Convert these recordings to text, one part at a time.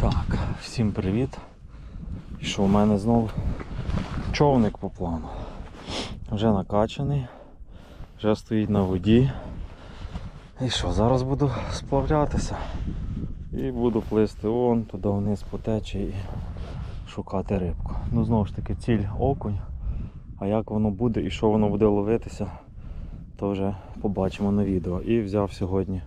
Так, всім привіт. І що у мене знов човник по плану. Вже накачаний, вже стоїть на воді. І що, зараз буду сплавлятися. І буду плисти вон туди вниз по течії і шукати рибку. Ну знову ж таки ціль окунь. А як воно буде і що воно буде ловитися, то вже побачимо на відео. І взяв сьогодні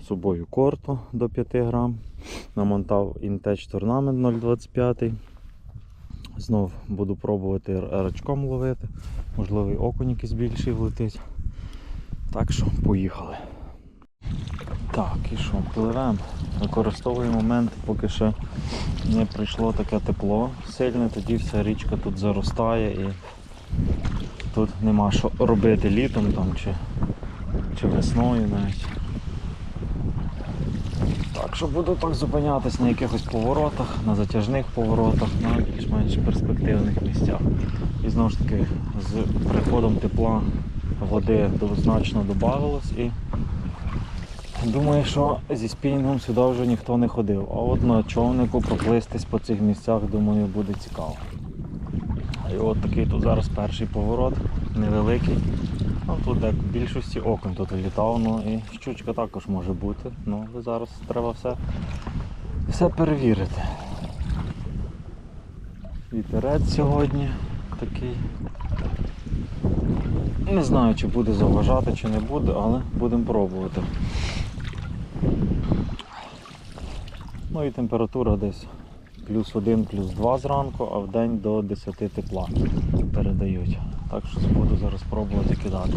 з собою корту до 5 грам. Намотав Intech Tournament 0,25. Знов буду пробувати рачком ловити. Можливо, і окунь якийсь більший влетить. Так що поїхали. Так, і що, пливемо. Використовую момент, поки ще не прийшло таке тепло сильне, тоді вся річка тут заростає і тут нема що робити літом там чи, чи весною навіть. Так що буду так зупинятись на якихось поворотах, на затяжних поворотах, на більш-менш перспективних місцях. І знову ж таки з приходом тепла води значно додавалось і думаю, що зі спінінгом сюди вже ніхто не ходив. А от на човнику проплистись по цих місцях, думаю, буде цікаво. І от такий тут зараз перший поворот, невеликий. Тут як в більшості окон тут літав, ну і щучка також може бути. Ну, зараз треба все, все перевірити. Вітерець сьогодні такий. Не знаю, чи буде заважати, чи не буде, але будемо пробувати. Ну і температура десь плюс 1, плюс 2 зранку, а в день до 10 тепла передають. Так що буду зараз пробувати кидати.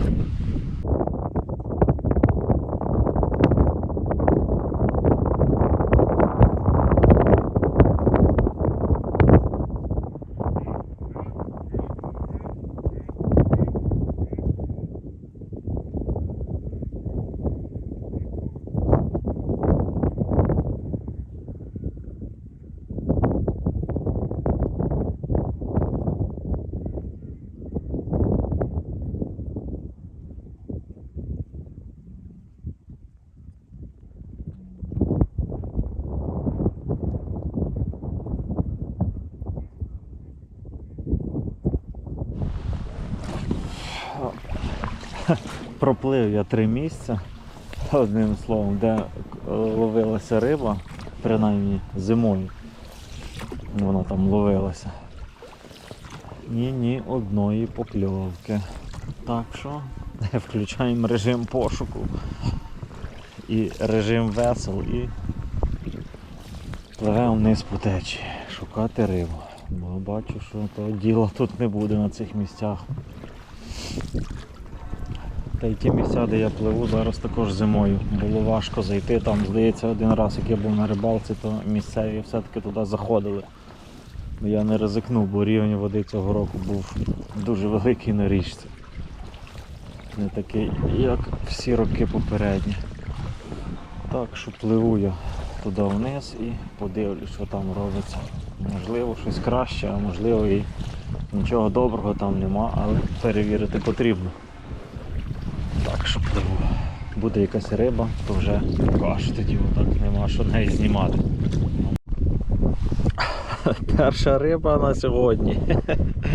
Проплив я три місця, одним словом, де е, ловилася риба, принаймні зимою. Вона там ловилася. Ні, ні одної покльовки. Так що включаємо режим пошуку і режим весел і пливемо вниз по течії, шукати рибу. Бо бачу, що того діла тут не буде на цих місцях. Та й ті місця, де я пливу, зараз також зимою. Було важко зайти. Там, здається, один раз, як я був на рибалці, то місцеві все-таки туди заходили. Я не ризикнув, бо рівень води цього року був дуже великий на річці. Не такий, як всі роки попередні. Так що пливу я туди вниз і подивлюсь, що там робиться. Можливо, щось краще, а можливо і нічого доброго там нема, але перевірити потрібно. Так що. Буде якась риба, то вже покажу тоді отак нема що неї знімати. Перша риба на сьогодні.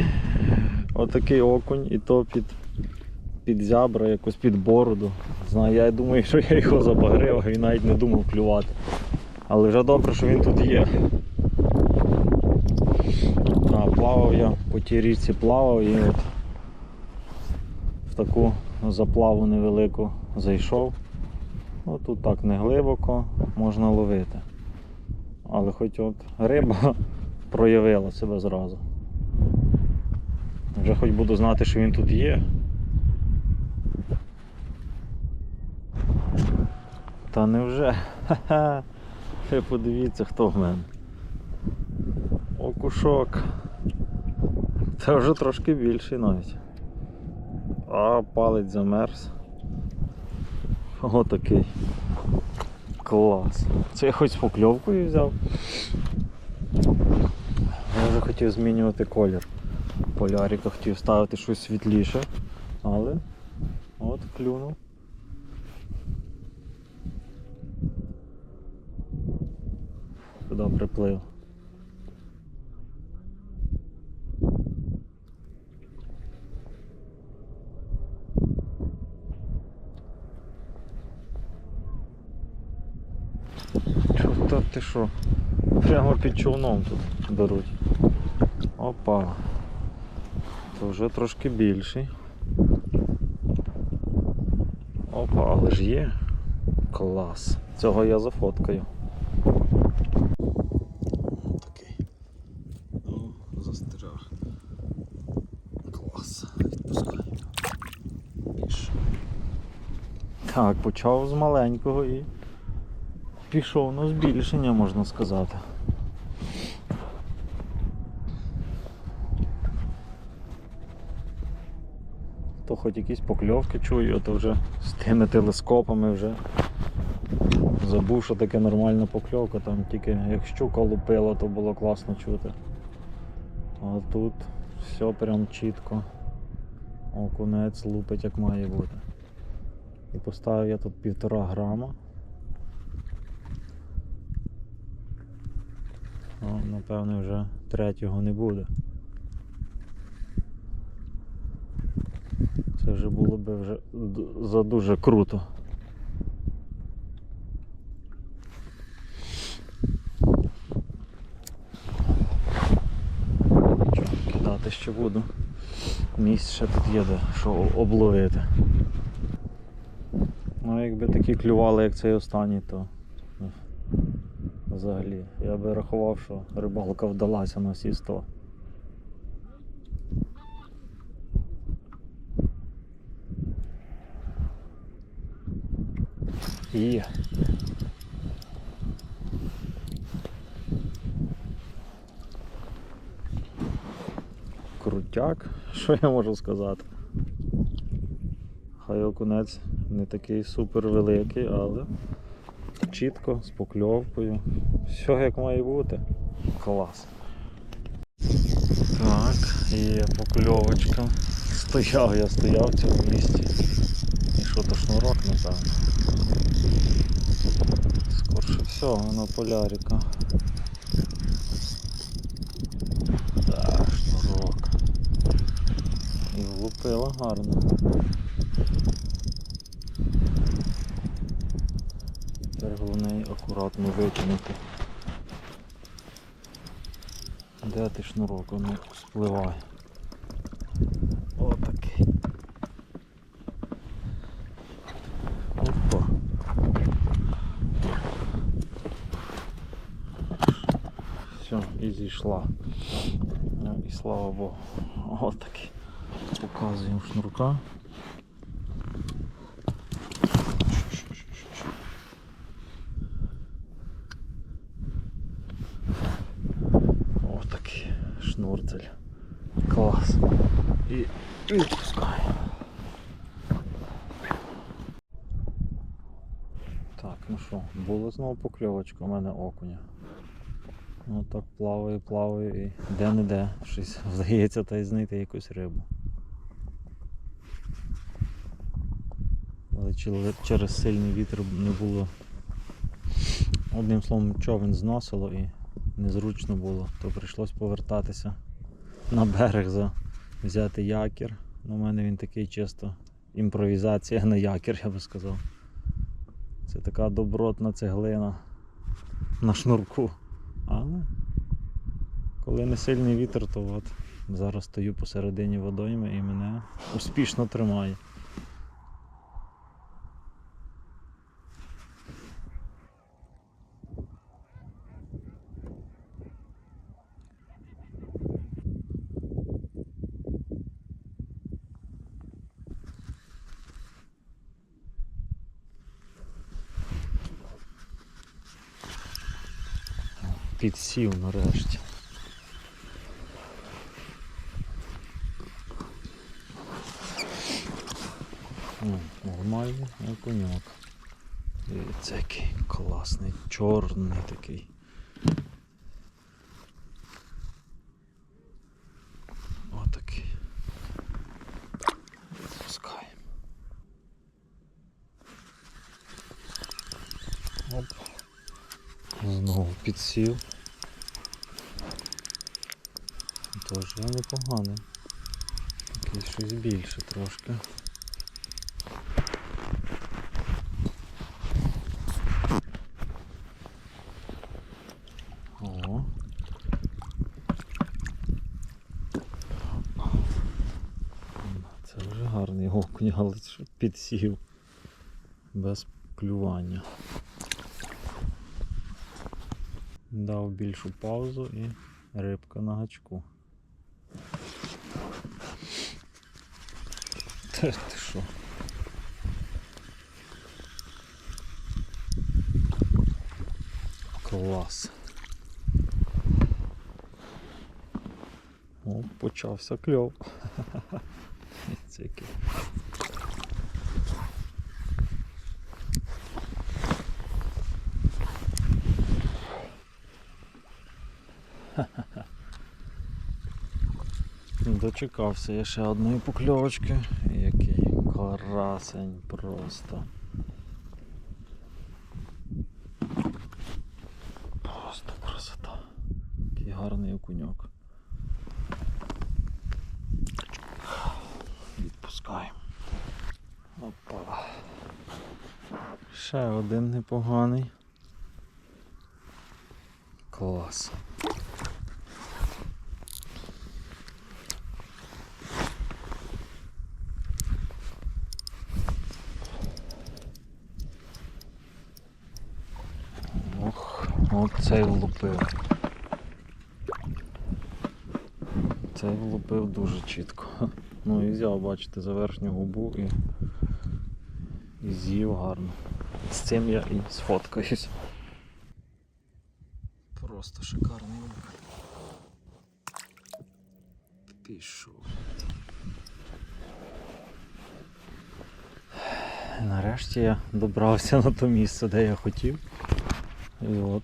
Отакий окунь і то під, під зябра, якось під бороду. Знаю, я думаю, що я його забагрив, а він навіть не думав клювати. Але вже добре, що він тут є. А, плавав я по тій річці плавав і от в таку заплаву невелику зайшов. Ну, тут так не глибоко можна ловити. Але хоч от риба проявила себе зразу. Вже хоч буду знати, що він тут є. Та невже? Ха-ха. Подивіться, хто в мене. Окушок. Це вже трошки більший навіть. А палець замерз. Отакий. Клас. Це я хоч з покльовкою взяв. Я вже хотів змінювати колір. Полярика хотів ставити щось світліше, але от клюнув. сюди приплив. Чо та ти що? Прямо під човном тут беруть. Опа. Це вже трошки більший. Опа, але ж є. Клас. Цього я зафоткаю. Такий. О, застряг. Клас. Відпускаємо. Так, почав з маленького і пішов на збільшення, можна сказати. То хоч якісь покльовки чую, то вже з тими телескопами вже забув, що таке нормальна покльовка, там тільки як щука лупила, то було класно чути. А тут все прям чітко. Окунець лупить як має бути. І поставив я тут півтора грама. Ну, напевне вже третього не буде. Це вже було би вже д- задуже круто. Нічого, кидати ще буду. Місць ще тут є де що обловити. Ну якби такі клювали, як цей останній, то взагалі я би рахував, що рибалка вдалася на всі 100. Є. Крутяк, що я можу сказати? Хай окунець не такий супер великий, але чітко, з покльовкою. Все як має бути. Клас. Так, є покльовочка. Стояв, я стояв в цьому місці. І що то шнурок, напевно. Скорше всього на полярика. Так, шнурок. І влупила гарно. Акуратно витягнути. Де ти шнурок? Воно спливає. Отакий. Опа. Все, і зійшла. Ну, і слава Богу. Отакий. Показуємо шнурка. Отакий шнурцель. Клас. І відпускаємо. Так, ну що, була знову покльовочка у мене окуня. Ну так плаваю, плаваю і де-не-де щось вдається та й знайти якусь рибу. Але через сильний вітер не було. Одним словом, човен зносило і незручно було, то прийшлось повертатися на берег за взяти якір. У мене він такий чисто імпровізація на якір, я би сказав. Це така добротна цеглина на шнурку. Але коли не сильний вітер, то от зараз стою посередині водойми і мене успішно тримає. Підсів нарешті. Ну, нормальний окуньок. Дивіться, який класний, чорний такий. Отакий. Відпускаємо. Оп. Знову підсів. Тож непоганий. Такий щось більше трошки. О. Це вже гарний окунь, але підсів без клювання. Дав більшу паузу і рибка на гачку. Та ти що? Клас. О, почався кльов. Який. Дочекався я ще одної покльовочки. Який карасень просто. Просто красота. Який гарний окуньок. Відпускаємо. Опа. Ще один непоганий. Клас. От цей влупив. Цей влупив дуже чітко. Ну і взяв, бачите, за верхню губу і, і з'їв гарно. З цим я і сфоткаюсь. Просто шикарний улов. Пішов. Нарешті я добрався на то місце, де я хотів. І от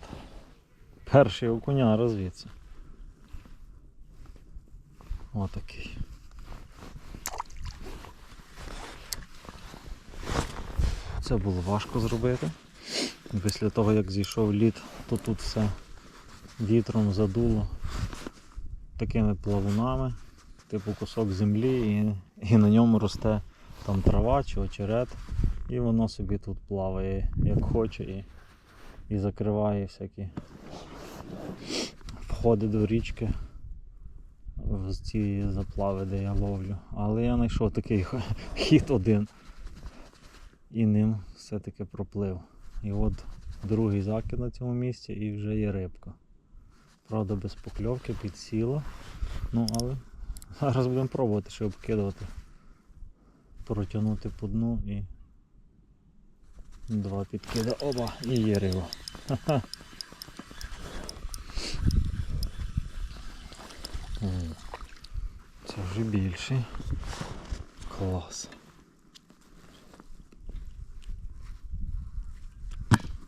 перший окуняра звідси. Отакий. Це було важко зробити. Після того як зійшов лід, то тут все вітром задуло такими плавунами, типу кусок землі, і, і на ньому росте там трава чи очерет, і воно собі тут плаває як хоче і, і закриває всякі входи до річки в ці заплави, де я ловлю. Але я знайшов такий хід один і ним все-таки проплив. І от другий закид на цьому місці і вже є рибка. Правда, без покльовки підсіла. Ну, але зараз будемо пробувати ще обкидувати. Протягнути по дну і два підкида. Оба! І є риба. Ха-ха. Це вже більший. Клас.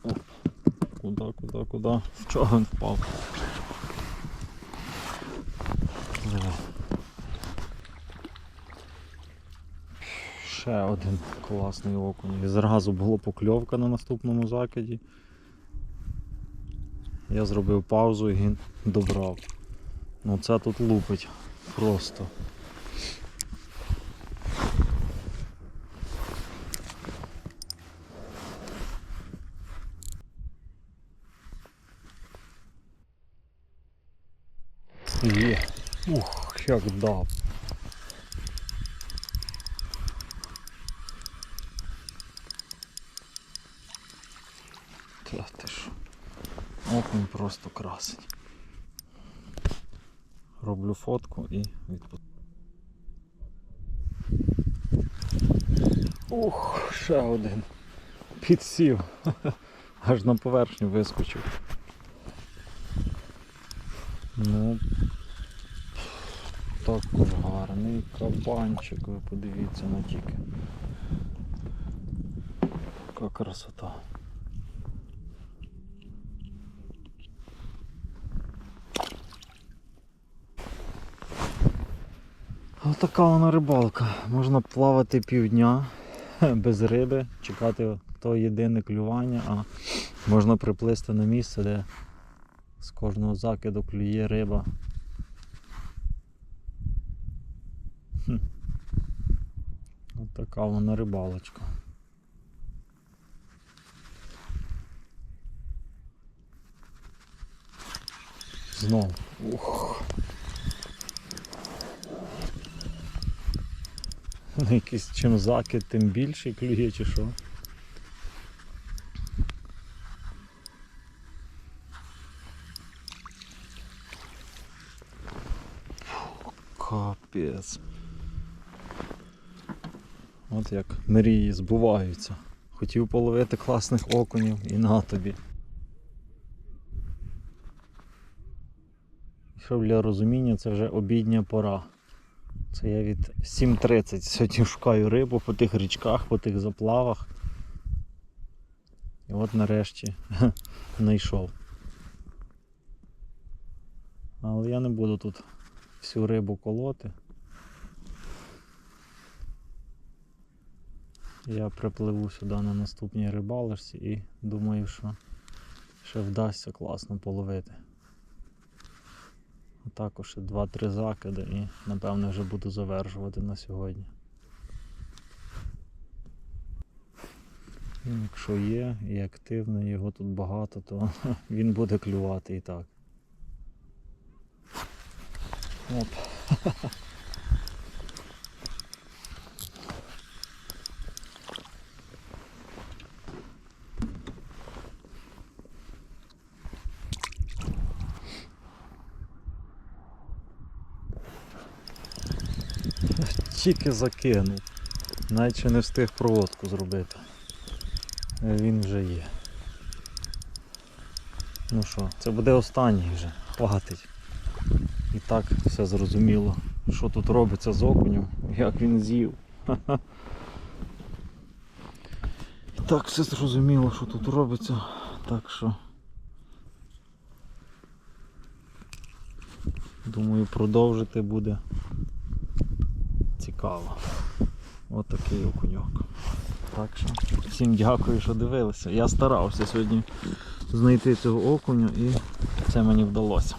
Оп. Куда, куда, куда? В чого він впав? Ще один класний окунь. І зразу була покльовка на наступному закиді. Я зробив паузу і він добрав. Ну це тут лупить просто. Є. Ух, як дав. Та ти що. Окунь просто красень. Роблю фотку і відпускаю. Ух, ще один. Підсів. Аж на поверхню вискочив. Ну також гарний кабанчик, ви подивіться на тільки. Яка красота. Отака вона рибалка. Можна плавати півдня без риби, чекати то єдине клювання, а Можна приплисти на місце, де з кожного закиду клює риба. Хм. От така вона рибалочка. Знов. Ух. Якийсь чим закид, тим більше клює чи що. Капець. От як мрії збуваються. Хотів половити класних окунів і на тобі. Щоб для розуміння, це вже обідня пора. Це я від 7.30 сьогодні шукаю рибу по тих річках, по тих заплавах. І от нарешті знайшов. Але я не буду тут всю рибу колоти. Я припливу сюди на наступній рибалочці і думаю, що ще вдасться класно половити. Також ще 2-3 закиди і напевно вже буду завершувати на сьогодні. Якщо є і активний, його тут багато, то він буде клювати і так. Оп. Тільки закинув. Навіть не встиг проводку зробити. Е, Він вже є. Ну що, це буде останній вже. Хватить. І так все зрозуміло, що тут робиться з окунем, як він з'їв. І так все зрозуміло, що тут робиться. Так що. Думаю, продовжити буде цікаво. От такий окуньок. Так що всім дякую, що дивилися. Я старався сьогодні знайти цього окуню і це мені вдалося.